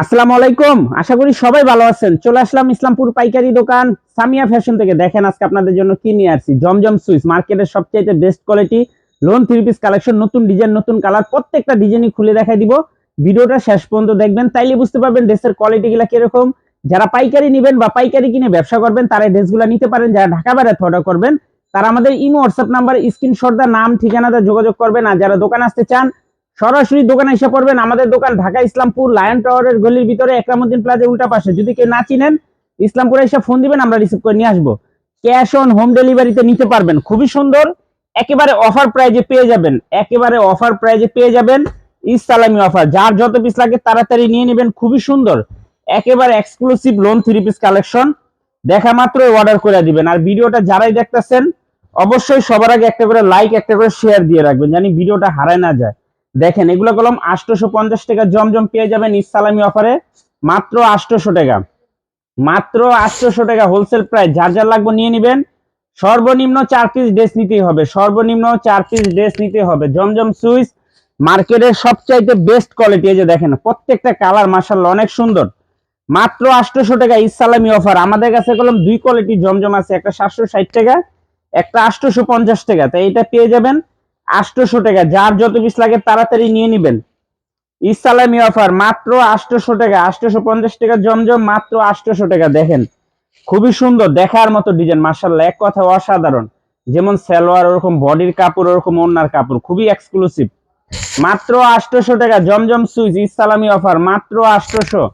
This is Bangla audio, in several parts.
আসসালামু আলাইকুম। আশা করি সবাই ভালো আছেন। চলে আসলাম ইসলামপুর পাইকারি দোকান সামিয়া ফ্যাশন থেকে। দেখেন আজকে আপনাদের জন্য কি নিয়ে আসছি? জমজম সুইচ মার্কেটের সবচাইতে best quality, lawn three piece collection, নতুন ডিজাইন, নতুন কালার, প্রত্যেকটা ডিজাইনই খুলে দেখাই দিব। ভিডিওটা শেষ পর্যন্ত দেখবেন, তাইলে বুঝতে পারবেন ড্রেসের কোয়ালিটি গুলা কীরকম। যারা পাইকারি নেবেন বা পাইকারি কিনে ব্যবসা করবেন, তারা এই ড্রেসগুলো নিতে পারেন। যারা ঢাকা বাইরে অর্ডার করবেন, তারা আমাদের ইমো হোয়াটসঅ্যাপ নাম্বার স্ক্রিনশট দা নাম ঠিকানাটা যোগাযোগ করবেন। আর যারা দোকান আসতে চান সরাসরি দোকানে এসে পড়বেন। আমাদের দোকান ঢাকা ইসলামপুর লায়ন টাওয়ারের গলির ভিতরে একরামুদ্দিন প্লাজা উল্টা পাশে। যদি কেউ না চিনেন, ইসলামপুরে এসে ফোন দিবেন, আমরা রিসিভ করে নিয়ে আসব। ক্যাশ অন হোম ডেলিভারিতে নিতে পারবেন। খুবই সুন্দর। একেবারে অফার প্রাইজে পেয়ে যাবেন। একেবারে অফার প্রাইজে পেয়ে যাবেন। ইসালামি অফার যার যত পিস লাগে তাড়াতাড়ি নিয়ে নেবেন। খুবই সুন্দর। একেবারে exclusive lawn three piece collection দেখা মাত্র অর্ডার করে দিবেন। আর ভিডিওটা যারাই দেখতেছেন, অবশ্যই সবার আগে একটা করে লাইক একটা করে শেয়ার দিয়ে রাখবেন। জানি ভিডিওটা হারায় না যায়। দেখেন, এগুলো কলম আটশোশো পঞ্চাশ টাকা, জমজম পেয়ে যাবেন ইসালামি অফারে। মাত্র আটশোশো টাকা। মাত্র আটশোশো টাকা হোলসেল প্রাইস যার যার লাগবে নিয়ে নেবেন। সর্বনিম্ন চার পিস ড্রেস নিতেই হবে। সর্বনিম্ন চার পিস ড্রেস নিতে হবে। জমজম সুইচ মার্কেটের সবচাইতে বেস্ট কোয়ালিটি এই যে দেখেন, প্রত্যেকটা কালার মার্শাল্লাহ অনেক সুন্দর। মাত্র আটশোশো টাকা ইসালামি অফার। আমাদের কাছে কলম দুই কোয়ালিটি জমজম আছে, একটা সাতশো ষাট টাকা, একটা আটশোশো পঞ্চাশ টাকা। তাই এটা পেয়ে যাবেন। আটশোশো টাকা। যার যত পিস লাগে তাড়াতাড়ি নিয়ে নেবেন। ইসালামি অফার মাত্র আটশোশো টাকা, আটশোশো পঞ্চাশ টাকা জমজম, মাত্র আটশোশো টাকা। দেখেন, খুবই সুন্দর, দেখার মতো ডিজাইন মার্শাল্লাহ এক কথা অসাধারণ। যেমন সালোয়ার, ওরকম বডির কাপড়, ওরকম ওনার কাপড়, খুবই এক্সক্লুসিভ মাত্র আটশোশো টাকা, জমজম সুইচ ইসালামি অফার মাত্র আটশোশো।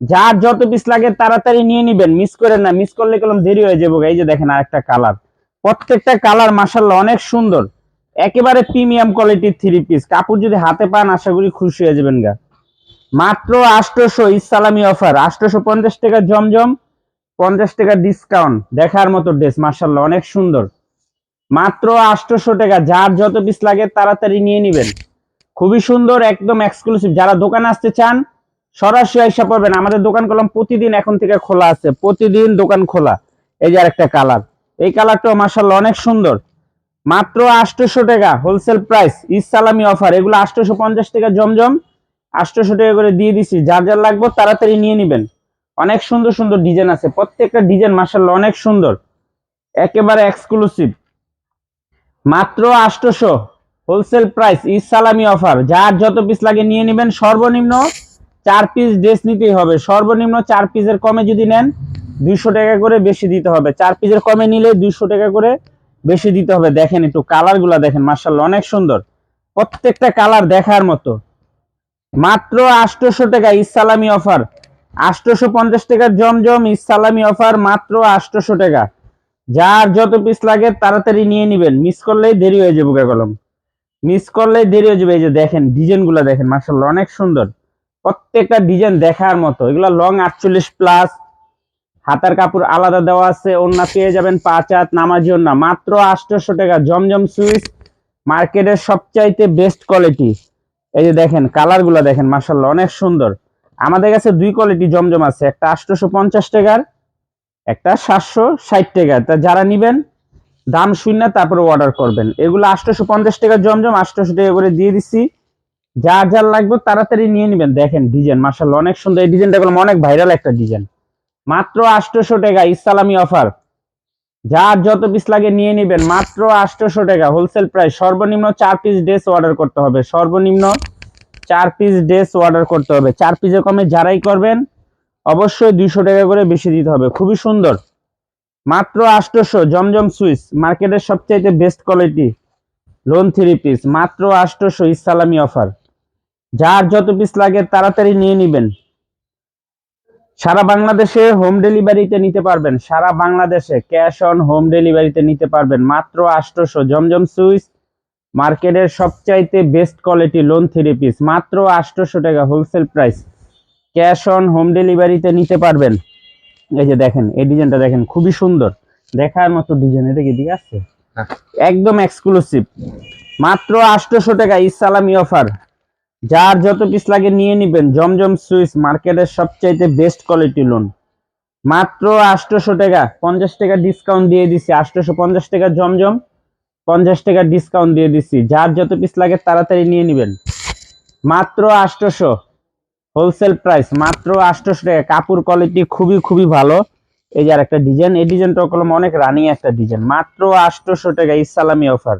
যার যত পিস লাগে তাড়াতাড়ি নিয়ে নিবেন। মিস করেন না মিস করলে কলম দেরি হয়ে যাব। এই যে দেখেন আরেকটা কালার প্রত্যেকটা কালার মার্শাল্লাহ অনেক সুন্দর। একেবারে প্রিমিয়াম কোয়ালিটির থ্রি পিস কাপড় যদি হাতে পান, আশা করি খুশি হয়ে যাবেন গা। মাত্র আটশোশো ইসালামি অফার আটশোশো পঞ্চাশ টাকা জমজম, পঞ্চাশ টাকা ডিসকাউন্ট দেখার মতো ড্রেস মার্শাল্লাহ অনেক সুন্দর। মাত্র আটশোশো টাকা, যার যত পিস লাগে তাড়াতাড়ি নিয়ে নিবেন। খুবই সুন্দর, একদম এক্সক্লুসিভ যারা দোকানে আসতে চান, সরাসরি আইসা পড়বেন। আমাদের দোকান কলম প্রতিদিন এখন থেকে খোলা আছে। প্রতিদিন দোকান খোলা। এই যে আরেকটা কালার এই কালারটাও মার্শাল্লাহ অনেক সুন্দর। মাত্র আটশোশো টাকা হোলসেল প্রাইস ইসালামি অফার এগুলো আটশোশো পঞ্চাশ টাকা জমজম। আটশোশো টাকা করে দিয়ে দিছি, যার যার লাগবে তাড়াতাড়ি নিয়ে নিবেন। অনেক সুন্দর সুন্দর ডিজাইন আছে, প্রত্যেকটা ডিজাইন মার্শাল্লাহ অনেক সুন্দর। একেবারে এক্সক্লুসিভ মাত্র আটশোশো হোলসেল প্রাইস ইসালামি অফার যার যত পিস লাগে নিয়ে নেবেন। সর্বনিম্ন চার পিস ড্রেস নিতেই হবে। সর্বনিম্ন চার পিসের কমে যদি নেন, দুইশো টাকা করে বেশি দিতে হবে। চার পিসের কমে নিলে দুইশো টাকা করে বেশি দিতে হবে। দেখেন একটু কালারগুলা দেখেন মার্শাল্লাহ অনেক সুন্দর। প্রত্যেকটা কালার দেখার মতো। মাত্র আটশোশো টাকা ইসালামি অফার আটশোশো পঞ্চাশ টাকার জমজম ইসালামি অফার মাত্র আটশোশো টাকা। যার যত পিস লাগে তাড়াতাড়ি নিয়ে নিবেন। মিস করলেই দেরি হয়ে যাবে কলম। মিস করলেই দেরি হয়ে যাবে। এই যে দেখেন ডিজাইনগুলা দেখেন মার্শাল্লাহ অনেক সুন্দর। প্রত্যেকটা ডিজাইন দেখার মতো। এগুলা লং আটচল্লিশ প্লাস হাতার কাপড় আলাদা দেওয়া আছে ওন্না পেয়ে যাবেন পাঁচ নামাজি ওন্না মাত্র আটশোশো টাকা, জমজম সুইচ, মার্কেটের সবচাইতে বেস্ট কোয়ালিটি এই যে দেখেন কালারগুলা দেখেন মার্শাল্লাহ অনেক সুন্দর। আমাদের কাছে দুই কোয়ালিটি জমজম আছে, একটা আটশোশো পঞ্চাশ টাকার, একটা সাতশো ষাট টাকা তা যারা নিবেন, দাম শূন্য তারপরে অর্ডার করবেন। এগুলো আটশোশো পঞ্চাশ টাকার জমজম, আটশোশো টাকা করে দিয়ে দিচ্ছি যা যার লাগবে তাড়াতাড়ি নিয়ে নিবেন। দেখেন ডিজাইন মার্শাল্লাহ অনেক সুন্দর। এই ডিজাইনটা অনেক ভাইরাল একটা ডিজাইন মাত্র আটশোশো টাকা, ইসালামি অফার। যার যত পিস লাগে নিয়ে নেবেন, মাত্র আটশোশো টাকা। হোলসেল প্রাইস সর্বনিম্ন চার পিস ড্রেস অর্ডার করতে হবে। সর্বনিম্ন চার পিস ড্রেস অর্ডার করতে হবে। চার পিসে কমে যারাই করবেন, অবশ্যই দুইশো টাকা করে বেশি দিতে হবে। খুবই সুন্দর। মাত্র আটশোশো জমজম সুইচ মার্কেটের সবচাইতে best quality lawn three piece মাত্র আটশোশো ইসালামি অফার। যার যত পিস লাগে তাড়াতাড়ি নিয়ে নেবেন। সারা বাংলাদেশে হোম ডেলিভারিতে নিতে পারবেন। সারা বাংলাদেশে ক্যাশ অন হোম ডেলিভারিতে নিতে পারবেন। মাত্র আটশোশো। জমজম সুইচ মার্কেটের সবচাইতে best quality lawn three piece মাত্র আটশোশো টাকা wholesale price cash on home ডেলিভারিতে নিতে পারবেন। এই যে দেখেন এই ডিজাইনটা দেখেন খুবই সুন্দর। দেখার মতো ডিজাইন এটা কি দিকে আসছে হ্যাঁ। একদম এক্সক্লুসিভ মাত্র আটশোশো টাকা ইসালামি অফার যার যত পিস লাগে নিয়ে নিবেন, জমজম সুইচ মার্কেটের সবচাইতে বেস্ট কোয়ালিটি লোন মাত্র আটশোশো টাকা, পঞ্চাশ টাকা ডিসকাউন্ট দিয়ে দিছি আটশোশো পঞ্চাশ টাকা জমজম, পঞ্চাশ টাকা ডিসকাউন্ট দিয়ে দিছি। যার যত পিস লাগে তাড়াতাড়ি নিয়ে নিবেন। মাত্র আটশোশো হোলসেল প্রাইস মাত্র আটশোশো টাকা। কাপড় কোয়ালিটি খুবই খুবই ভালো। এই যে আর একটা ডিজাইন এই ডিজাইনটা কলম অনেক রানিং একটা ডিজাইন মাত্র আটশোশো টাকা, ইসালামি অফার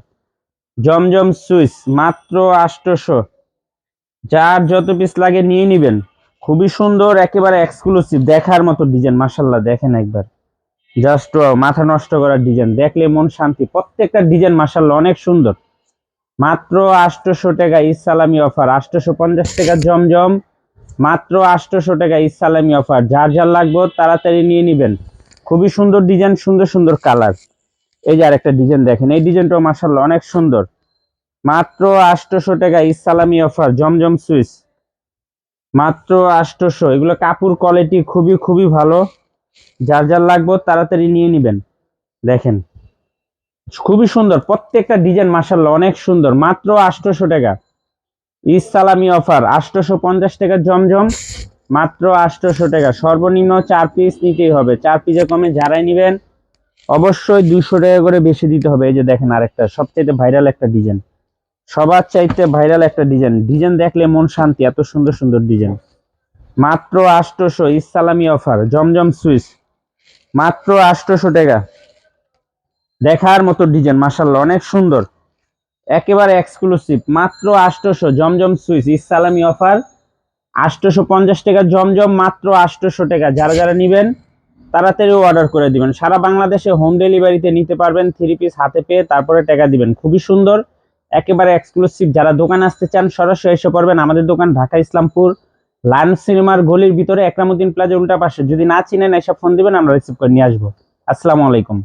জমজম সুইচ, মাত্র আটশোশো যার যত পিস লাগে নিয়ে নিবেন। খুবই সুন্দর, একেবারে এক্সক্লুসিভ দেখার মতো ডিজাইন মাসাল্লাহ দেখেন একবার। জাস্ট মাথা নষ্ট করার ডিজাইন দেখলে মন শান্তি। প্রত্যেকটা ডিজাইন মাসাল্লাহ অনেক সুন্দর। মাত্র আটশোশো টাকা ইসালামি অফার আটশোশো পঞ্চাশ টাকা জমজম। মাত্র আটশোশো টাকা ইসালামি অফার যার যার লাগবে তাড়াতাড়ি নিয়ে নেবেন। খুবই সুন্দর ডিজাইন সুন্দর সুন্দর কালার এই যে আরেকটা ডিজাইন দেখেন, এই ডিজাইনটাও মাসাল্লাহ অনেক সুন্দর। মাত্র আটশোশো টাকা ইসালামি অফার, জমজম সুইচ। মাত্র আটশোশো এগুলো কাপড় কোয়ালিটি খুবই খুবই ভালো। যার যার লাগবে তাড়াতাড়ি নিয়ে নেবেন। দেখেন, খুবই সুন্দর, প্রত্যেকটা ডিজাইন মাসাল্লাহ অনেক সুন্দর। মাত্র আটশোশো টাকা। ইসালামি অফার আটশোশো পঞ্চাশ টাকা জমজম, মাত্র আটশোশো টাকা। সর্বনিম্ন চার পিস নিতেই হবে। চার পিসে কমে যারাই নেবেন, অবশ্যই দুশো টাকা করে বেশি দিতে হবে। এই যে দেখেন আরেকটা, সবচাইতে ভাইরাল একটা ডিজাইন সবার চাইতে ভাইরাল একটা ডিজাইন ডিজাইন দেখলে মন শান্তি, এত সুন্দর সুন্দর ডিজাইন মাত্র আটশোশো, ইসালামি অফার জমজম সুইচ। মাত্র আটশোশো টাকা। দেখার মতো ডিজাইন মাসাল্লাহ অনেক সুন্দর। একেবারে এক্সক্লুসিভ মাত্র আটশোশো, জমজম সুইচ, ইসালামি অফার আটশোশো পঞ্চাশ টাকা জমজম, মাত্র আটশোশো টাকা। যারা যারা নেবেন, তাড়াতাড়ি অর্ডার করে দিবেন। সারা বাংলাদেশে হোম ডেলিভারিতে নিতে পারবেন থ্রি পিস হাতে পেয়ে তারপরে টাকা দিবেন। খুবই সুন্দর। একেবারে এক্সক্লুসিভ যারা দোকান আসতে চান, সরাসরি এসে পড়বেন আমাদের দোকান ঢাকা ইসলামপুর, লায়ন সিনেমার গলির ভিতরে একরামুদ্দিন প্লাজা উল্টা পাশে। যদি না চিনেন এসব ফোন দিবেন, আমরা রিসিভ করে নিয়ে আসব। আসসালামু আলাইকুম।